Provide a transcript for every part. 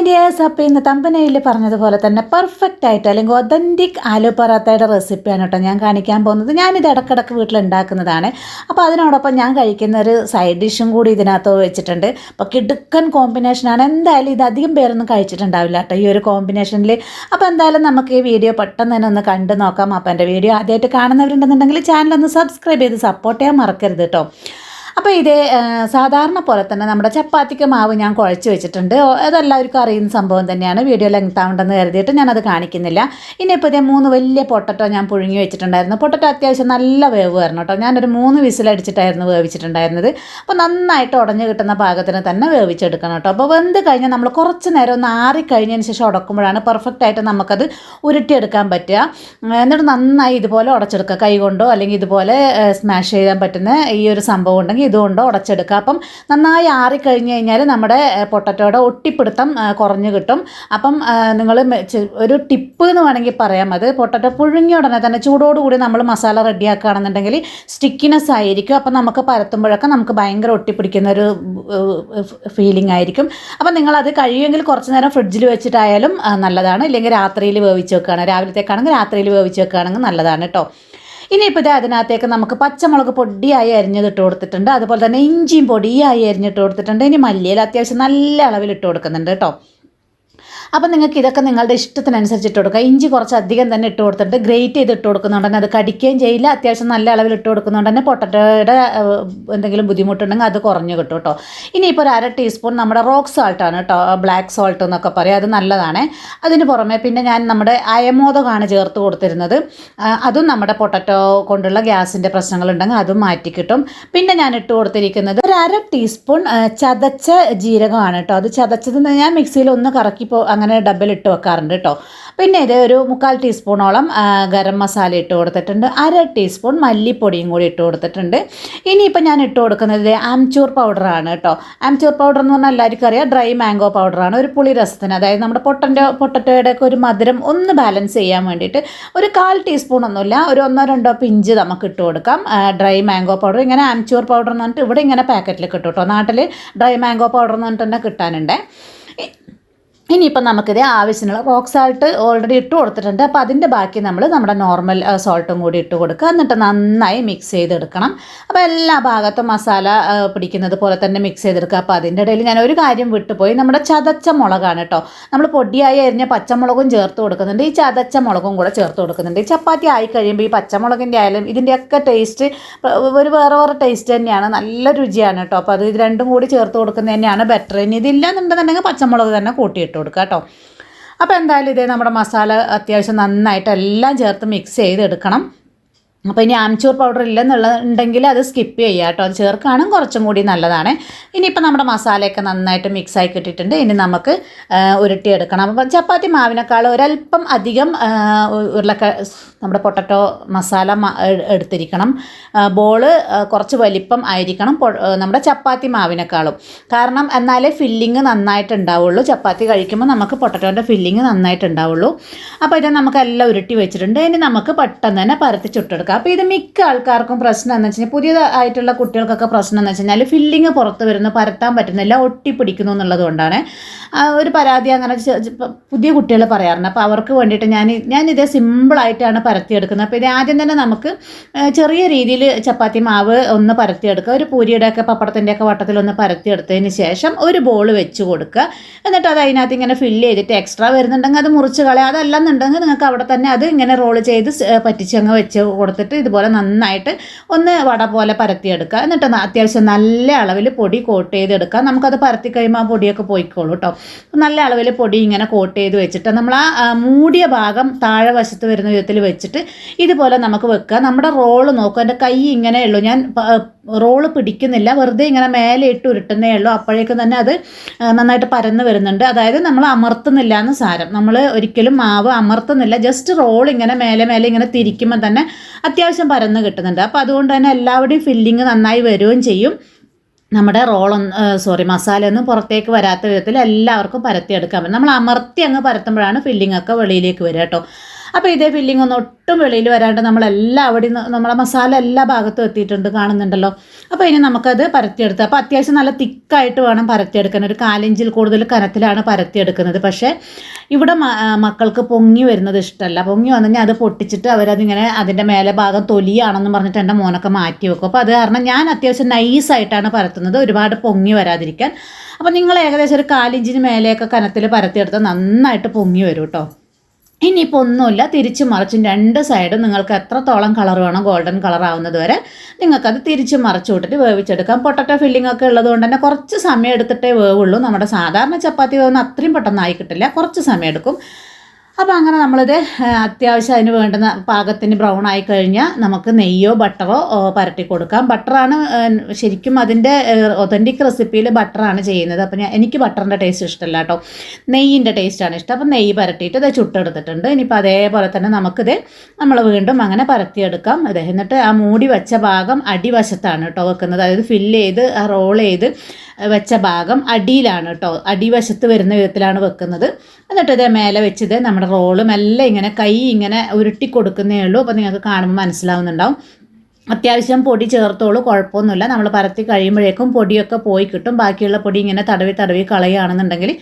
Hi dears അപ്പോൾ ഇന്ന് തമ്പനയിൽ പറഞ്ഞതുപോലെ തന്നെ പെർഫെക്റ്റ് ആയിട്ട് അല്ലെങ്കിൽ ഒതന്റിക് ആലു പൊറാത്തയുടെ റെസിപ്പിയാണ് കേട്ടോ ഞാൻ കാണിക്കാൻ പോകുന്നത്. ഞാനിത് ഇടക്കിടക്ക് വീട്ടിൽ ഉണ്ടാക്കുന്നതാണ് അപ്പോൾ അതിനോടൊപ്പം ഞാൻ കഴിക്കുന്ന ഒരു സൈഡ് ഡിഷും കൂടി ഇതിനകത്ത് വെച്ചിട്ടുണ്ട്. അപ്പോൾ കിടുക്കൻ കോമ്പിനേഷനാണ് എന്തായാലും ഇത് അധികം പേരൊന്നും കഴിച്ചിട്ടുണ്ടാവില്ല കേട്ടോ ഈ ഒരു കോമ്പിനേഷനിൽ അപ്പോൾ എന്തായാലും നമുക്ക് ഈ വീഡിയോ പെട്ടെന്ന് തന്നെ ഒന്ന് കണ്ടു നോക്കാം. അപ്പോൾ എന്റെ വീഡിയോ ആദ്യമായിട്ട് കാണുന്നവരുണ്ടെന്നുണ്ടെങ്കിൽ ചാനൽ ഒന്ന് സബ്സ്ക്രൈബ് ചെയ്ത് സപ്പോർട്ട് ചെയ്യാൻ മറക്കരുത് കേട്ടോ. അപ്പോൾ ഇതേ സാധാരണ പോലെ തന്നെ നമ്മുടെ ചപ്പാത്തിക്ക് മാവ് ഞാൻ കുഴച്ച് വെച്ചിട്ടുണ്ട്. അതെല്ലാവർക്കും അറിയുന്ന സംഭവം തന്നെയാണ്. വീഡിയോ ലെങ്ത് ആവണ്ടെന്ന് കരുതിയിട്ട് ഞാനത് കാണിക്കുന്നില്ല. ഇനി ഇനിയിപ്പോൾ ഇതേ മൂന്ന് വലിയ പൊട്ടറ്റോ ഞാൻ പുഴുങ്ങി വെച്ചിട്ടുണ്ടായിരുന്നു. പൊട്ടറ്റോ അത്യാവശ്യം നല്ല വേവ് വരണം കേട്ടോ ഞാനൊരു മൂന്ന് വിസിലടിച്ചിട്ടായിരുന്നു വേവിച്ചിട്ടുണ്ടായിരുന്നത്. അപ്പോൾ നന്നായിട്ട് ഉടഞ്ഞു കിട്ടുന്ന പാകത്തിന് തന്നെ വേവിച്ചെടുക്കണം കേട്ടോ അപ്പോൾ വെന്ത് കഴിഞ്ഞാൽ നമ്മൾ കുറച്ച് നേരം ഒന്ന് ആറിക്കഴിഞ്ഞതിന് ശേഷം ഉടക്കുമ്പോഴാണ് പെർഫെക്റ്റ് ആയിട്ട് നമുക്കത് ഉരുട്ടിയെടുക്കാൻ പറ്റുക. എന്നിട്ട് നന്നായി ഇതുപോലെ ഉടച്ചെടുക്കുക. കൈ കൊണ്ടോ അല്ലെങ്കിൽ ഇതുപോലെ സ്മാഷ് ചെയ്യാൻ പറ്റുന്ന ഈ ഒരു സംഭവം ഇതുകൊണ്ടോ ഉടച്ചെടുക്കുക. അപ്പം നന്നായി ആറിക്കഴിഞ്ഞ് കഴിഞ്ഞാൽ നമ്മുടെ പൊട്ടറ്റോയുടെ ഒട്ടിപ്പിടുത്തം കുറഞ്ഞ് കിട്ടും. അപ്പം നിങ്ങൾ ഒരു ടിപ്പ് എന്ന് വേണമെങ്കിൽ പറയാം. അത് പൊട്ടറ്റോ പുഴുങ്ങിയ ഉടനെ തന്നെ ചൂടോടുകൂടി നമ്മൾ മസാല റെഡിയാക്കുകയാണെന്നുണ്ടെങ്കിൽ സ്റ്റിക്കിനെസ് ആയിരിക്കും. അപ്പം നമുക്ക് പരത്തുമ്പോഴൊക്കെ നമുക്ക് ഭയങ്കര ഒട്ടിപ്പിടിക്കുന്ന ഒരു ഫീലിംഗ് ആയിരിക്കും. അപ്പം നിങ്ങളത് കഴിയുമെങ്കിൽ കുറച്ച് നേരം ഫ്രിഡ്ജിൽ വെച്ചിട്ടായാലും നല്ലതാണ്. ഇല്ലെങ്കിൽ രാത്രിയിൽ വേവിച്ച് വെക്കുകയാണ് രാവിലത്തേക്കാണെങ്കിൽ രാത്രിയിൽ വേവിച്ച് വെക്കുകയാണെങ്കിൽ നല്ലതാണ് കേട്ടോ. ഇനിയിപ്പോൾ ഇത് അതിനകത്തേക്ക് നമുക്ക് പച്ചമുളക് പൊടിയായി അരിഞ്ഞിട്ട് ഇട്ട് കൊടുത്തിട്ടുണ്ട്. അതുപോലെ തന്നെ ഇഞ്ചിയും പൊടിയായി അരിഞ്ഞിട്ട് കൊടുത്തിട്ടുണ്ട്. ഇനി മല്ലിയിൽ അത്യാവശ്യം നല്ല അളവിൽ ഇട്ട് കൊടുക്കുന്നുണ്ട് കേട്ടോ. അപ്പം നിങ്ങൾക്ക് ഇതൊക്കെ നിങ്ങളുടെ ഇഷ്ടത്തിനനുസരിച്ച് ഇട്ട് കൊടുക്കുക ഇഞ്ചി കുറച്ച് അധികം തന്നെ ഇട്ട് കൊടുത്തിട്ട് ഗ്രേറ്റ് ചെയ്ത് ഇട്ട് കൊടുക്കുന്നുണ്ട്. തന്നെ അത് കടിക്കുകയും ചെയ്യില്ല. അത്യാവശ്യം നല്ല അളവിൽ ഇട്ട് കൊടുക്കുന്നുണ്ട്. തന്നെ പൊട്ടറ്റോയുടെ എന്തെങ്കിലും ബുദ്ധിമുട്ടുണ്ടെങ്കിൽ അത് കുറഞ്ഞു കിട്ടും കേട്ടോ. ഇനിയിപ്പോൾ ഒരു അര ടീസ്പൂൺ നമ്മുടെ റോക്ക് സാൾട്ടാണ് കേട്ടോ. ബ്ലാക്ക് സോൾട്ട് എന്നൊക്കെ പറയും. അത് നല്ലതാണ്. അതിന് പുറമെ പിന്നെ ഞാൻ നമ്മുടെ അയമോദകമാണ് ചേർത്ത് കൊടുത്തിരുന്നത്. അതും നമ്മുടെ പൊട്ടറ്റോ കൊണ്ടുള്ള ഗ്യാസിന്റെ പ്രശ്നങ്ങളുണ്ടെങ്കിൽ അതും മാറ്റി കിട്ടും. പിന്നെ ഞാൻ ഇട്ട് കൊടുത്തിരിക്കുന്നത് ഒരു അര ടീസ്പൂൺ ചതച്ച ജീരകമാണ് കേട്ടോ. അത് ചതച്ചത് ഞാൻ മിക്സിയിൽ ഒന്ന് കറക്കി പോ അങ്ങനെ ഡബിലിട്ട് വെക്കാറുണ്ട് കേട്ടോ പിന്നെ ഇത് ഒരു മുക്കാൽ ടീസ്പൂണോളം ഗരം മസാല ഇട്ട് കൊടുത്തിട്ടുണ്ട്. അര ടീസ്പൂൺ മല്ലിപ്പൊടിയും കൂടി ഇട്ട് കൊടുത്തിട്ടുണ്ട്. ഇനിയിപ്പോൾ ഞാൻ ഇട്ട് കൊടുക്കുന്നത് ആംചൂർ പൗഡറാണ് കേട്ടോ ആംചൂർ പൗഡർ എന്ന് പറഞ്ഞാൽ എല്ലാവർക്കും അറിയാം ഡ്രൈ മാംഗോ പൗഡറാണ് ഒരു പുളി രസത്തിന് അതായത് നമ്മുടെ പൊട്ടന്റെ പൊട്ടറ്റോയുടെ ഒക്കെ ഒരു മധുരം ഒന്ന് ബാലൻസ് ചെയ്യാൻ വേണ്ടിയിട്ട് ഒരു കാൽ ടീസ്പൂൺ ഒന്നുമില്ല ഒരു ഒന്നോ രണ്ടോ പിഞ്ച് നമുക്ക് ഇട്ട് കൊടുക്കാം. ഡ്രൈ മാംഗോ പൗഡർ ഇങ്ങനെ ആംചൂർ പൗഡർ എന്ന് പറഞ്ഞിട്ട് ഇവിടെ ഇങ്ങനെ പാക്കറ്റിൽ കിട്ടും കേട്ടോ നാട്ടിൽ ഡ്രൈ മാംഗോ പൗഡർ എന്ന് പറഞ്ഞിട്ട് തന്നെ കിട്ടാനുണ്ട്. ഇനിയിപ്പം നമുക്കിത് ആവശ്യമുള്ള റോക്ക് സാൾട്ട് ഓൾറെഡി ഇട്ട് കൊടുത്തിട്ടുണ്ട്. അപ്പോൾ അതിന്റെ ബാക്കി നമ്മൾ നമ്മുടെ നോർമൽ സോൾട്ടും കൂടി ഇട്ട് കൊടുക്കുക. എന്നിട്ട് നന്നായി മിക്സ് ചെയ്തെടുക്കണം. അപ്പോൾ എല്ലാ ഭാഗത്തും മസാല പിടിക്കുന്നത് പോലെ തന്നെ മിക്സ് ചെയ്തെടുക്കുക. അപ്പോൾ അതിന്റെ ഇടയിൽ ഞാൻ ഒരു കാര്യം വിട്ടുപോയി. നമ്മുടെ ചതച്ച മുളകാണ് കേട്ടോ. നമ്മൾ പൊടിയായി അരിഞ്ഞ പച്ചമുളകും ചേർത്ത് കൊടുക്കുന്നുണ്ട്. ഈ ചതച്ച മുളകും കൂടെ ചേർത്ത് കൊടുക്കുന്നുണ്ട്. ഈ ചപ്പാത്തി ആയി കഴിയുമ്പോൾ ഈ പച്ചമുളകിന്റെ ആയാലും ഇതിന്റെയൊക്കെ ടേസ്റ്റ് ഒരു വേറെ വേറെ ടേസ്റ്റ് തന്നെയാണ്. നല്ല രുചിയാണ് കേട്ടോ. അപ്പോൾ അത് ഇത് രണ്ടും കൂടി ചേർത്ത് കൊടുക്കുന്നത് തന്നെയാണ് ബെറ്റർ ഇനി ഇതില്ല എന്നുണ്ടെന്നുണ്ടെങ്കിൽ പച്ചമുളക് തന്നെ കൂട്ടിയിട്ട് കൊടുക്കുക കേട്ടോ. അപ്പോൾ എന്തായാലും ഇതേ നമ്മുടെ മസാല അത്യാവശ്യം നന്നായിട്ട് എല്ലാം ചേർത്ത് മിക്സ് ചെയ്തെടുക്കണം. അപ്പോൾ ഇനി ആംചൂർ പൗഡർ ഇല്ലെന്നുണ്ടെങ്കിൽ അത് സ്കിപ്പ് ചെയ്യുക കേട്ടോ. അത് ചേർക്കുകയാണെങ്കിൽ കുറച്ചും കൂടി നല്ലതാണ്. ഇനിയിപ്പോൾ നമ്മുടെ മസാലയൊക്കെ നന്നായിട്ട് മിക്സ് ആയി കിട്ടിയിട്ടുണ്ട്. ഇനി നമുക്ക് ഉരുട്ടി ഉരുട്ടിയെടുക്കണം അപ്പം ചപ്പാത്തി മാവിനേക്കാൾ ഒരല്പം അധികം ഉരുളക്ക നമ്മുടെ പൊട്ടറ്റോ മസാല എടുത്തിരിക്കണം. ബോൾ കുറച്ച് വലിപ്പം ആയിരിക്കണം നമ്മുടെ ചപ്പാത്തി മാവിനേക്കാളും. കാരണം എന്നാലേ ഫില്ലിങ് നന്നായിട്ട് ഉണ്ടാവുള്ളൂ ചപ്പാത്തി കഴിക്കുമ്പോൾ നമുക്ക് പൊട്ടറ്റോന്റെ ഫില്ലിങ് നന്നായിട്ട് ഉണ്ടാവുള്ളൂ അപ്പോൾ ഇത് നമുക്ക് എല്ലാം ഉരുട്ടി വെച്ചിട്ടുണ്ട്. ഇനി നമുക്ക് പെട്ടെന്ന് തന്നെ പരത്തി ചുട്ടെടുക്കാം. അപ്പോൾ ഇത് മിക്ക ആൾക്കാർക്കും പ്രശ്നം എന്ന് വെച്ചാൽ പുതിയതായിട്ടുള്ള കുട്ടികൾക്കൊക്കെ പ്രശ്നം എന്ന് വെച്ച് കഴിഞ്ഞാൽ ഫില്ലിങ് പുറത്ത് വരുന്നു പരത്താൻ പറ്റുന്നില്ല ഒട്ടിപ്പിടിക്കുന്നു എന്നുള്ളത് കൊണ്ടാണ്. ഒരു പരാതി അങ്ങനെ പുതിയ കുട്ടികൾ പറയാറുണ്ട്. അപ്പോൾ അവർക്ക് വേണ്ടിയിട്ട് ഞാൻ ഞാൻ ഇതേ സിമ്പിളായിട്ടാണ് പരത്തിയെടുക്കുന്നത്. അപ്പോൾ ഇത് ആദ്യം തന്നെ നമുക്ക് ചെറിയ രീതിയിൽ ചപ്പാത്തി മാവ് ഒന്ന് പരത്തിയെടുക്കുക. ഒരു പൂരിയുടെയൊക്കെ പപ്പടത്തിന്റെയൊക്കെ വട്ടത്തിൽ ഒന്ന് പരത്തിയെടുത്തതിന് ശേഷം ഒരു ബോൾ വെച്ച് കൊടുക്കുക. എന്നിട്ട് അത് അതിനകത്ത് ഇങ്ങനെ ഫില്ല് ചെയ്തിട്ട് എക്സ്ട്രാ വരുന്നുണ്ടെങ്കിൽ അത് മുറിച്ച് കളയുക. അതല്ലെന്നുണ്ടെങ്കിൽ നിങ്ങൾക്ക് അവിടെ തന്നെ അത് ഇങ്ങനെ റോൾ ചെയ്ത് സ്- പറ്റിച്ച് അങ്ങ് വെച്ച് കൊടുത്തിട്ട് ഇതുപോലെ നന്നായിട്ട് ഒന്ന് വട പോലെ പരത്തിയെടുക്കുക. എന്നിട്ട് അത്യാവശ്യം നല്ല അളവിൽ പൊടി കോട്ട് ചെയ്തെടുക്കുക. നമുക്കത് പരത്തി കഴിയുമ്പോൾ ആ പൊടിയൊക്കെ പോയിക്കോളൂ കേട്ടോ നല്ല അളവിൽ പൊടി ഇങ്ങനെ കോട്ട് ചെയ്ത് വെച്ചിട്ട് നമ്മൾ ആ മൂടിയ ഭാഗം താഴെ വശത്ത് വരുന്ന വിധത്തിൽ വെച്ചിട്ട് ഇതുപോലെ നമുക്ക് വെക്കുക. നമ്മുടെ റോൾ നോക്കുക. എന്റെ കൈ ഇങ്ങനെ ഉള്ളൂ. ഞാൻ റോൾ പിടിക്കുന്നില്ല. വെറുതെ ഇങ്ങനെ മേലെ ഇട്ട് ഉരുട്ടുന്നേ ഉള്ളൂ. അപ്പോഴേക്കും തന്നെ അത് നന്നായിട്ട് പരന്ന് വരുന്നുണ്ട്. അതായത് നമ്മൾ അമർത്തുന്നില്ല എന്ന് സാരം. നമ്മൾ ഒരിക്കലും മാവ് അമർത്തുന്നില്ല. ജസ്റ്റ് റോൾ ഇങ്ങനെ മേലെ മേലെ ഇങ്ങനെ തിരിക്കുമ്പോൾ തന്നെ അത്യാവശ്യം പരന്ന് കിട്ടുന്നുണ്ട്. അപ്പോൾ അതുകൊണ്ട് തന്നെ എല്ലാവരുടെയും ഫില്ലിങ് നന്നായി വരികയും ചെയ്യും. നമ്മുടെ റോളൊന്ന് സോറി മസാല ഒന്നും പുറത്തേക്ക് വരാത്ത വിധത്തിൽ എല്ലാവർക്കും പരത്തിയെടുക്കാൻ പറ്റും. നമ്മൾ അമർത്തി അങ്ങ് പരത്തുമ്പോഴാണ് ഫില്ലിംഗ് ഒക്കെ വെളിയിലേക്ക് വരിക കേട്ടോ. അപ്പോൾ ഇതേ ഫില്ലിംഗ് ഒന്നും ഒട്ടും വെളിയിൽ വരാണ്ട് നമ്മളെല്ലാം അവിടെ നമ്മളെ മസാല എല്ലാ ഭാഗത്തും എത്തിയിട്ടുണ്ട് കാണുന്നുണ്ടല്ലോ. അപ്പോൾ ഇനി നമുക്കത് പരത്തിയെടുത്ത് അപ്പോൾ അത്യാവശ്യം നല്ല തിക്കായിട്ട് വേണം പരത്തിയെടുക്കാൻ. ഒരു കാലിഞ്ചിൽ കൂടുതൽ കനത്തിലാണ് പരത്തിയെടുക്കുന്നത്. പക്ഷേ ഇവിടെ മക്കൾക്ക് പൊങ്ങി വരുന്നത് ഇഷ്ടമല്ല പൊങ്ങി വന്നു കഴിഞ്ഞാൽ അത് പൊട്ടിച്ചിട്ട് അവരതിങ്ങനെ അതിന്റെ മേലെ ഭാഗം തൊലിയാണെന്ന് പറഞ്ഞിട്ട് എന്റെ മോനൊക്കെ മാറ്റി വെക്കും. അപ്പോൾ അത് കാരണം ഞാൻ അത്യാവശ്യം നൈസായിട്ടാണ് പരത്തുന്നത്. ഒരുപാട് പൊങ്ങി വരാതിരിക്കാൻ. അപ്പോൾ നിങ്ങൾ ഏകദേശം ഒരു കാലിഞ്ചിന് മേലെയൊക്കെ കനത്തിൽ പരത്തിയെടുത്താൽ നന്നായിട്ട് പൊങ്ങി വരും കേട്ടോ ഇനിയിപ്പോൾ ഒന്നുമില്ല. തിരിച്ചു മറിച്ചും രണ്ട് സൈഡും നിങ്ങൾക്ക് എത്രത്തോളം കളർ വേണം ഗോൾഡൻ കളർ ആവുന്നത് വരെ നിങ്ങൾക്കത് തിരിച്ച് മറിച്ച് വിട്ടിട്ട് വേവിച്ചെടുക്കാം. പൊട്ടറ്റോ ഫില്ലിംഗ് ഒക്കെ ഉള്ളതുകൊണ്ട് തന്നെ കുറച്ച് സമയം എടുത്തിട്ടേ വേവുള്ളൂ. നമ്മുടെ സാധാരണ ചപ്പാത്തി വേവുന്ന അത്രയും പെട്ടെന്നായി കിട്ടില്ല. കുറച്ച് സമയം എടുക്കും. അപ്പോൾ അങ്ങനെ നമ്മളിത് അത്യാവശ്യം അതിന് വേണ്ടുന്ന പാകത്തിന് ബ്രൗൺ ആയി കഴിഞ്ഞാൽ നമുക്ക് നെയ്യോ ബട്ടറോ പരട്ടി കൊടുക്കാം. ബട്ടറാണ് ശരിക്കും അതിന്റെ ഒതന്റിക് റെസിപ്പിയിൽ ബട്ടറാണ് ചെയ്യുന്നത്. അപ്പോൾ ഞാൻ എനിക്ക് ബട്ടറിന്റെ ടേസ്റ്റ് ഇഷ്ടമല്ല കേട്ടോ നെയ്യിന്റെ ടേസ്റ്റാണ് ഇഷ്ടം. അപ്പോൾ നെയ്യ് പരട്ടിയിട്ട് ഇത് ചുട്ടെടുത്തിട്ടുണ്ട്. ഇനിയിപ്പോൾ അതേപോലെ തന്നെ നമുക്കിത് നമ്മൾ വീണ്ടും അങ്ങനെ പരത്തിയെടുക്കാം. അതെ എന്നിട്ട് ആ മൂടി വെച്ച ഭാഗം അടിവശത്താണ് കേട്ടോ വെക്കുന്നത്. അതായത് ഫില്ല് ചെയ്ത് റോൾ ചെയ്ത് വെച്ച ഭാഗം അടിയിലാണ് കേട്ടോ അടിവശത്ത് വരുന്ന വിധത്തിലാണ് വെക്കുന്നത്. എന്നിട്ട് ഇതേ മേലെ വെച്ചത് നമ്മുടെ റോളും എല്ലാം ഇങ്ങനെ കൈ ഇങ്ങനെ ഉരുട്ടി കൊടുക്കുന്നേ ഉള്ളൂ. അപ്പോൾ നിങ്ങൾക്ക് കാണുമ്പോൾ മനസ്സിലാവുന്നുണ്ടാവും. അത്യാവശ്യം പൊടി ചേർത്തോളൂ കുഴപ്പമൊന്നുമില്ല. നമ്മൾ പരത്തി കഴിയുമ്പോഴേക്കും പൊടിയൊക്കെ പോയി കിട്ടും. ബാക്കിയുള്ള പൊടി ഇങ്ങനെ തടവി തടവി കളയുകയാണെന്നുണ്ടെങ്കിൽ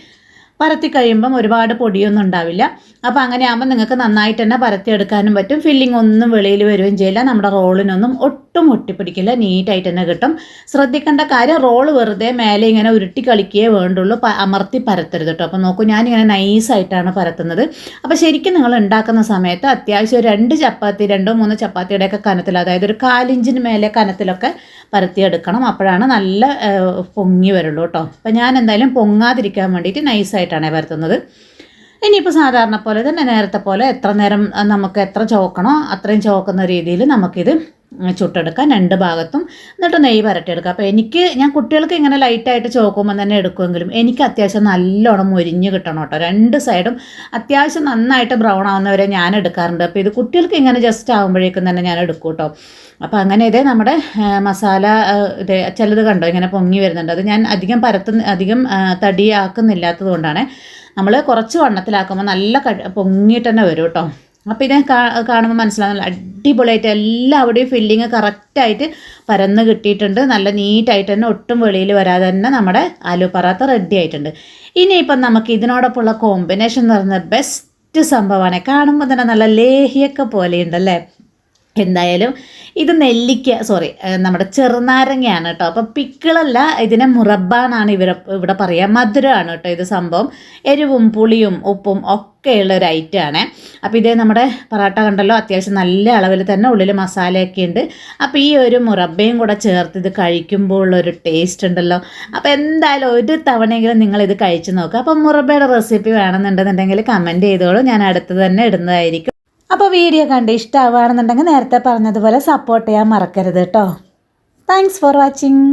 പരത്തി കഴിയുമ്പം ഒരുപാട് പൊടിയൊന്നും ഉണ്ടാവില്ല. അപ്പോൾ അങ്ങനെയാകുമ്പോൾ നിങ്ങൾക്ക് നന്നായിട്ട് തന്നെ പരത്തിയെടുക്കാനും പറ്റും. ഫില്ലിംഗ് ഒന്നും വെളിയിൽ വരികയും ചെയ്യില്ല. നമ്മുടെ റോളിനൊന്നും ഒട്ടും ഒട്ടിപ്പിടിക്കില്ല. നീറ്റായിട്ട് തന്നെ കിട്ടും. ശ്രദ്ധിക്കേണ്ട കാര്യം റോൾ വെറുതെ മേലെ ഇങ്ങനെ ഉരുട്ടി കളിക്കുകയേ വേണ്ടുള്ളൂ. അമർത്തി പരത്തരുത് കേട്ടോ അപ്പോൾ നോക്കൂ ഞാനിങ്ങനെ നൈസായിട്ടാണ് പരത്തുന്നത്. അപ്പോൾ ശരിക്കും നിങ്ങൾ ഉണ്ടാക്കുന്ന സമയത്ത് അത്യാവശ്യം രണ്ട് ചപ്പാത്തി രണ്ടോ മൂന്നോ ചപ്പാത്തിയുടെയൊക്കെ കനത്തിൽ അതായത് ഒരു കാലിഞ്ചിന് മേലെ കനത്തിലൊക്കെ പരത്തിയെടുക്കണം. അപ്പോഴാണ് നല്ല പൊങ്ങി വരുള്ളൂ കേട്ടോ അപ്പോൾ ഞാൻ എന്തായാലും പൊങ്ങാതിരിക്കാൻ വേണ്ടിയിട്ട് നൈസായിട്ടാണ് പരത്തുന്നത്. ഇനിയിപ്പോൾ സാധാരണ പോലെ തന്നെ നേരത്തെ പോലെ എത്ര നേരം നമുക്ക് എത്ര ചോക്കണോ അത്രയും ചോക്കുന്ന രീതിയിൽ നമുക്കിത് ചുട്ടെടുക്കാം രണ്ട് ഭാഗത്തും എന്നിട്ട് നെയ്യ് പരട്ടിയെടുക്കുക അപ്പോൾ എനിക്ക് ഞാൻ കുട്ടികൾക്ക് ഇങ്ങനെ ലൈറ്റായിട്ട് ചോക്കുമ്പോൾ തന്നെ എടുക്കുമെങ്കിലും എനിക്ക് അത്യാവശ്യം നല്ലോണം മൊരിഞ്ഞ് കിട്ടണം കേട്ടോ. രണ്ട് സൈഡും അത്യാവശ്യം നന്നായിട്ട് ബ്രൗൺ ആവുന്നവരെ ഞാൻ എടുക്കാറുണ്ട്. അപ്പോൾ ഇത് കുട്ടികൾക്ക് ഇങ്ങനെ ജസ്റ്റ് ആകുമ്പോഴേക്കും തന്നെ ഞാൻ എടുക്കും കേട്ടോ. അപ്പോൾ അങ്ങനെ ഇതേ നമ്മുടെ മസാല ഇത് ചിലത് കണ്ടോ? ഇങ്ങനെ പൊങ്ങി വരുന്നുണ്ട്. അത് ഞാൻ അധികം പരത്തുന്ന അധികം തടിയാക്കുന്നില്ലാത്തത് കൊണ്ടാണ് നമ്മൾ കുറച്ച് വണ്ണത്തിലാക്കുമ്പോൾ നല്ല പൊങ്ങിയിട്ട് തന്നെ വരും കേട്ടോ. അപ്പോൾ കാ- കാണുമ്പോൾ മനസ്സിലാകുന്നില്ല അടിപൊളിയായിട്ട് എല്ലാവിടെയും ഫില്ലിങ് കറക്റ്റായിട്ട് പരന്ന് കിട്ടിയിട്ടുണ്ട്. നല്ല നീറ്റായിട്ട് തന്നെ ഒട്ടും വെളിയിൽ വരാതെ തന്നെ നമ്മുടെ ആലു പറാത്ത റെഡി ആയിട്ടുണ്ട്. ഇനിയിപ്പം നമുക്ക് ഇതിനോടൊപ്പമുള്ള കോമ്പിനേഷൻ എന്ന് പറയുന്നത് ബെസ്റ്റ് സംഭവമാണ്. കാണുമ്പോൾ തന്നെ നല്ല ലേഹിയൊക്കെ പോലെയുണ്ടല്ലേ എന്തായാലും ഇത് നെല്ലിക്ക സോറി നമ്മുടെ ചെറുനാരങ്ങയാണ് കേട്ടോ. അപ്പം പിക്കിളല്ല ഇതിനെ മുറബ്ബാന്നാണ് ഇവരെ ഇവിടെ പറയുക മധുരമാണ് കേട്ടോ ഇത് സംഭവം. എരിവും പുളിയും ഉപ്പും ഒക്കെയുള്ള ഒരു ഐറ്റമാണ് അപ്പോൾ ഇതേ നമ്മുടെ പൊറാട്ട കണ്ടല്ലോ അത്യാവശ്യം നല്ല അളവിൽ തന്നെ ഉള്ളിൽ മസാലയൊക്കെ ഉണ്ട്. അപ്പോൾ ഈ ഒരു മുറബയും കൂടെ ചേർത്ത് ഇത് കഴിക്കുമ്പോൾ ഉള്ളൊരു ടേസ്റ്റ് ഉണ്ടല്ലോ. അപ്പോൾ എന്തായാലും ഒരു തവണയെങ്കിലും നിങ്ങൾ ഇത് കഴിച്ച് നോക്കുക അപ്പോൾ മുറബയുടെ റെസിപ്പി വേണമെന്നുണ്ടെന്നുണ്ടെങ്കിൽ കമന്റ് ചെയ്തോളൂ. ഞാൻ അടുത്ത് തന്നെ ഇടുന്നതായിരിക്കും. അപ്പോൾ വീഡിയോ കണ്ട് ഇഷ്ടമാവുകയാണെന്നുണ്ടെങ്കിൽ നേരത്തെ പറഞ്ഞതുപോലെ സപ്പോർട്ട് ചെയ്യാൻ മറക്കരുത് കേട്ടോ താങ്ക്സ് ഫോർ വാച്ചിങ്